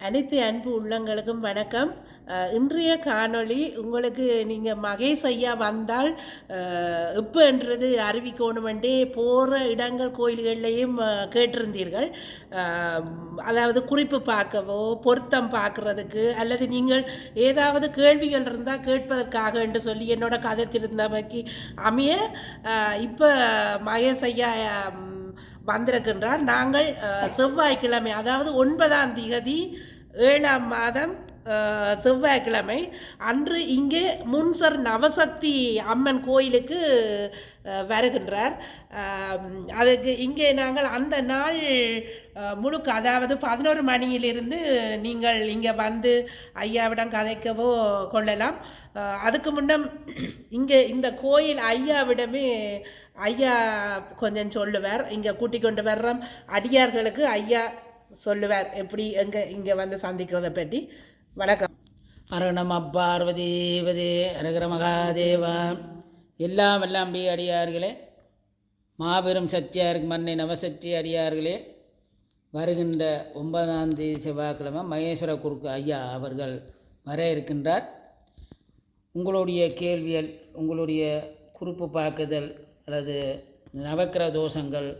அனைத்து அன்பு உள்ளங்களுக்கும் வணக்கம். இன்றைய காணொளி உங்களுக்கு நீங்கள் மகேஷ் ஐயா வந்தால் எப்போன்றது அறிவிக்கணுமெண்டே போகிற இடங்கள் கோயில்கள்லையும் கேட்டிருந்தீர்கள். அதாவது குறிப்பு பார்க்கவோ பொருத்தம் பார்க்குறதுக்கு அல்லது நீங்கள் ஏதாவது கேள்விகள் இருந்தால் கேட்பதற்காக என்று சொல்லி என்னோட கதை திருந்தமைக்கு அமைய இப்போ மகேஷ் ஐயா வந்திருக்கின்றார். நாங்கள் செவ்வாய்க்கிழமை அதாவது ஒன்பதாம் திகதி ஏழாம் மாதம் செவ்வாய்க்கிழமை. அன்று இங்கே முன்சர் நவசக்தி அம்மன் கோயிலுக்கு வருகின்றார். அதுக்கு இங்கே நாங்கள் அந்த நாள் முழுக்க அதாவது பதினோரு மணியிலிருந்து நீங்கள் இங்கே வந்து ஐயாவிடம் கதைக்கவோ கொள்ளலாம். அதுக்கு முன்னம் இங்கே இந்த கோயில் ஐயாவிடமே ஐயா கொஞ்சம் சொல்லுவார். இங்கே கூட்டிக் கொண்டு வர்றோம். அடியார்களுக்கு ஐயா சொல்லுவார். எப்படி எங்கே இங்கே வந்து சந்திக்கிறதை பற்றி. வணக்கம். அரணம பார்வதீவதே அரகர மகாதேவா. எல்லாம் வல்லாம்பி அடியார்களே. மாபெரும் சத்தியாருக்கு மண்ணை நவசக்தி அடியார்களே. வருகின்ற ஒன்பதாம் தேதி செவ்வாய்க்கிழமை மகேஸ்வர குறுக்கு ஐயா அவர்கள் வர இருக்கின்றார். உங்களுடைய கேள்வியல் உங்களுடைய குறிப்பு பார்க்குதல் அல்லது நவக்கிர தோஷங்கள்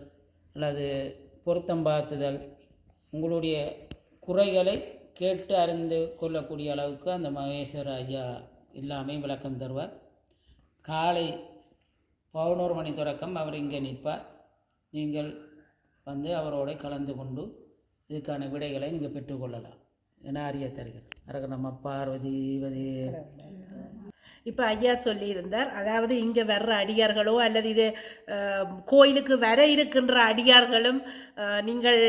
அல்லது பொருத்தம் பார்த்துதல் உங்களுடைய குறைகளை கேட்டு அறிந்து கொள்ளக்கூடிய அளவுக்கு அந்த மகேஸ்வர ஐயா எல்லாமே விளக்கம் தருவார். காலை பதினோரு மணி தொடக்கம் அவர் இங்கே நிற்பார். நீங்கள் வந்து அவரோட கலந்து கொண்டு இதுக்கான விடைகளை நீங்கள் பெற்றுக்கொள்ளலாம் என அறிய தருகிறேன் அரக நம்ம பார்வதி இப்போ ஐயா சொல்லியிருந்தார் அதாவது இங்கே வர்ற அடியார்களோ அல்லது இது கோயிலுக்கு வர இருக்கின்ற அடியார்களும் நீங்கள்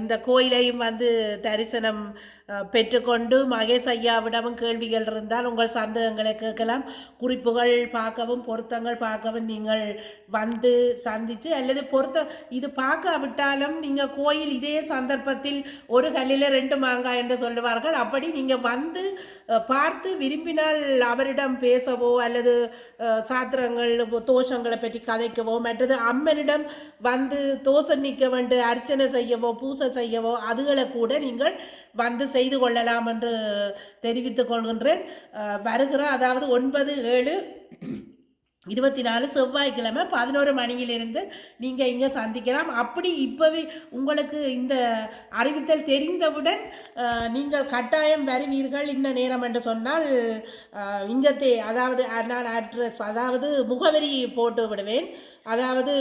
இந்த கோயிலையும் வந்து தரிசனம் பெற்றுக்கொண்டு மகேஷ் ஐயாவிடமும் கேள்விகள் இருந்தால் உங்கள் சந்தேகங்களை கேட்கலாம். குறிப்புகள் பார்க்கவும் பொருத்தங்கள் பார்க்கவும் நீங்கள் வந்து சந்தித்து அல்லது பொருத்தம் இது பார்க்காவிட்டாலும் நீங்கள் கோயில் இதே சந்தர்ப்பத்தில் ஒரு கல்லில் ரெண்டு மாங்காய் என்று சொல்லுவார்கள். அப்படி நீங்கள் வந்து பார்த்து விரும்பினால் அவரிடம் பேசவோ அல்லது சாத்திரங்கள் தோஷங்களை பற்றி கதைக்கவோ மற்றது அம்மனிடம் வந்து தோசை நிற்க வேண்டு அர்ச்சனை செய்யவோ பூசை செய்யவோ அதுகளை கூட நீங்கள் வந்து செய்து கொள்ளலாம் என்று தெரிவித்துக் கொள்கின்றேன். வருகிற அதாவது ஒன்பது ஏழு இருபத்தி நாலு செவ்வாய்க்கிழமை பதினோரு மணியிலிருந்து நீங்கள் இங்கே சந்திக்கலாம். அப்படி இப்போவே உங்களுக்கு இந்த அறிவித்தல் தெரிந்தவுடன் நீங்கள் கட்டாயம் வருவீர்கள் இன்ன நேரம் என்று சொன்னால் இங்கத்தே இங்கே அதாவது நான் அட்ரஸ் அதாவது முகவரி போட்டு விடுவேன். அதாவது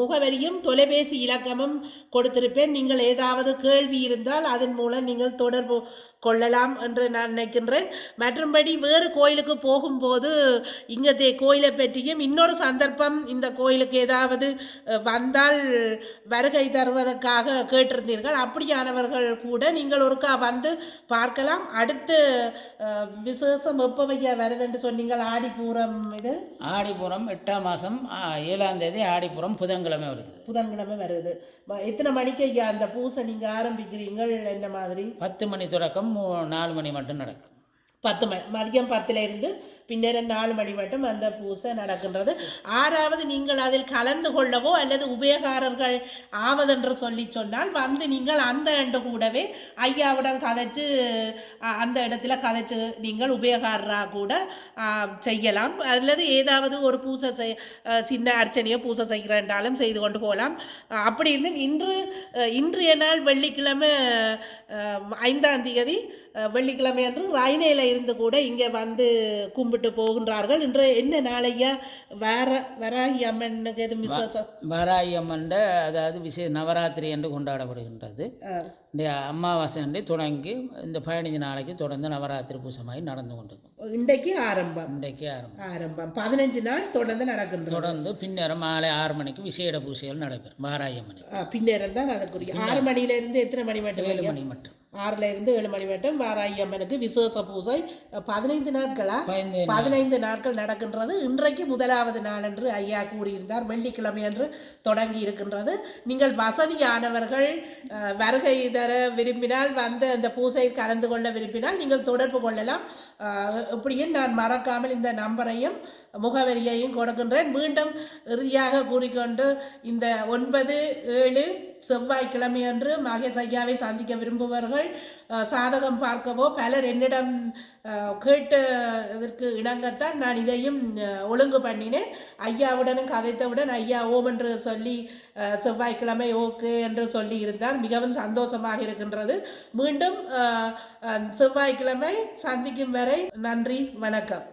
முகவரியும் தொலைபேசி இலக்கமும் கொடுத்திருப்பேன். நீங்கள் ஏதாவது கேள்வி இருந்தால் அதன் மூலம் நீங்கள் தொடர்பு கொள்ளலாம் என்று நான் நினைக்கின்றேன். மற்றும்படி வேறு கோயிலுக்கு போகும்போது இங்கத்தே கோயிலை பற்றியும் இன்னொரு சந்தர்ப்பம் இந்த கோயிலுக்கு ஏதாவது வந்தால் வருகை தருவதற்காக கேட்டிருந்தீர்கள். அப்படியானவர்கள் கூட நீங்கள் ஒருக்கா வந்து பார்க்கலாம். அடுத்து விசேஷம் எப்போ வையா வருதுன்னு சொன்னீங்கள்? ஆடிப்பூரம் இது? ஆடிப்புறம் எட்டாம் மாதம் ஏழாம் தேதி ஆடிப்புறம் புதன்கிழமை வருகிறது புதன்கிழமை வருது. எத்தனை மணிக்கு ஐயா அந்த பூசை நீங்கள் ஆரம்பிக்கிறீங்கள் என்ன மாதிரி? பத்து மணி தொடக்கம் நாலு மணி மட்டும் நடக்கும். பத்து மணி மதியம் பத்துல இருந்து பின்னர் நாலு மணி மட்டும் அந்த பூசை நடக்கின்றது. ஆறாவது நீங்கள் அதில் கலந்து கொள்ளவோ அல்லது உபயோகாரர்கள் ஆவதென்று சொல்லி சொன்னால் வந்து நீங்கள் அந்த ஆண்டு கூடவே ஐயாவுடன் கதைச்சு அந்த இடத்துல கதைச்சு நீங்கள் உபயகாரராக கூட செய்யலாம். அல்லது ஏதாவது ஒரு பூசை செய் சின்ன அர்ச்சனையோ பூசை செய்கிறன்றாலும் செய்து கொண்டு போகலாம். அப்படி இருந்தும் இன்று இன்றைய நாள் வெள்ளிக்கிழமை ஐந்தாம் தேதி வெள்ளிக்கிழமை அன்று ராயனையில் இருந்து கூட இங்கே வந்து கும்பிட்டு போகின்றார்கள். இன்று என்ன நாளையா? வேற வராகி அம்மனுக்கு எதுவும் விசேஷம்? வராயி அம்மன் அதாவது விசே நவராத்திரி என்று கொண்டாடப்படுகின்றது. இந்த அமாவாசை அன்று தொடங்கி இந்த பதினஞ்சு நாளைக்கு தொடர்ந்து நவராத்திரி பூசமாய் நடந்து கொண்டிருக்கும். இன்றைக்கு ஆரம்பம். இன்றைக்கு ஆரம்பம். ஆரம்பம். பதினஞ்சு நாள் தொடர்ந்து நடக்கின்றது. தொடர்ந்து பின்னரும் மாலை ஆறு மணிக்கு விசேட பூசைகள் நடைபெறும் வாராயி அம்மனுக்கு. அஹ் பின்னேரம் தான் அதுக்குரிய. ஆறு மணியில இருந்து எத்தனை மணி மட்டும் ஏழு? மணி மட்டும். ஆறுல இருந்து ஏழு மணி மட்டும் வாராகி அம்மனுக்கு விசேஷ பூசை பதினைந்து நாட்களா பதினைந்து நாட்கள் நடக்கின்றது இன்றைக்கு முதலாவது நாள் என்று ஐயா கூறியிருந்தார் வெள்ளிக்கிழமை என்று தொடங்கி இருக்கின்றது நீங்கள் வசதியானவர்கள் வருகை தர விரும்பினால் வந்து அந்த பூசையில் கலந்து கொள்ள விரும்பினால் நீங்கள் தொடர்பு கொள்ளலாம் அஹ், எப்படியும் நான் மறக்காமல் இந்த நம்பரையும் முகவரியையும் கொடுக்கின்றேன். மீண்டும் இறுதியாக கூறிக்கொண்டு இந்த ஒன்பது ஏழு செவ்வாய்க்கிழமை அன்று மகேஷ் ஐயாவை சந்திக்க விரும்புபவர்கள் சாதகம் பார்க்கவோ பலர் என்னிடம் அஹ், கேட்ட இதற்கு இணங்கத்தான் நான் இதையும் ஒழுங்கு பண்ணினேன். ஐயாவுடனும் கதைத்தவுடன் ஐயா ஓம் என்று சொல்லி செவ்வாய்க்கிழமை ஓகே என்று சொல்லி இருந்தார். மிகவும் சந்தோஷமாக இருக்கின்றது. மீண்டும் செவ்வாய்க்கிழமை சந்திக்கும் வரை நன்றி வணக்கம்.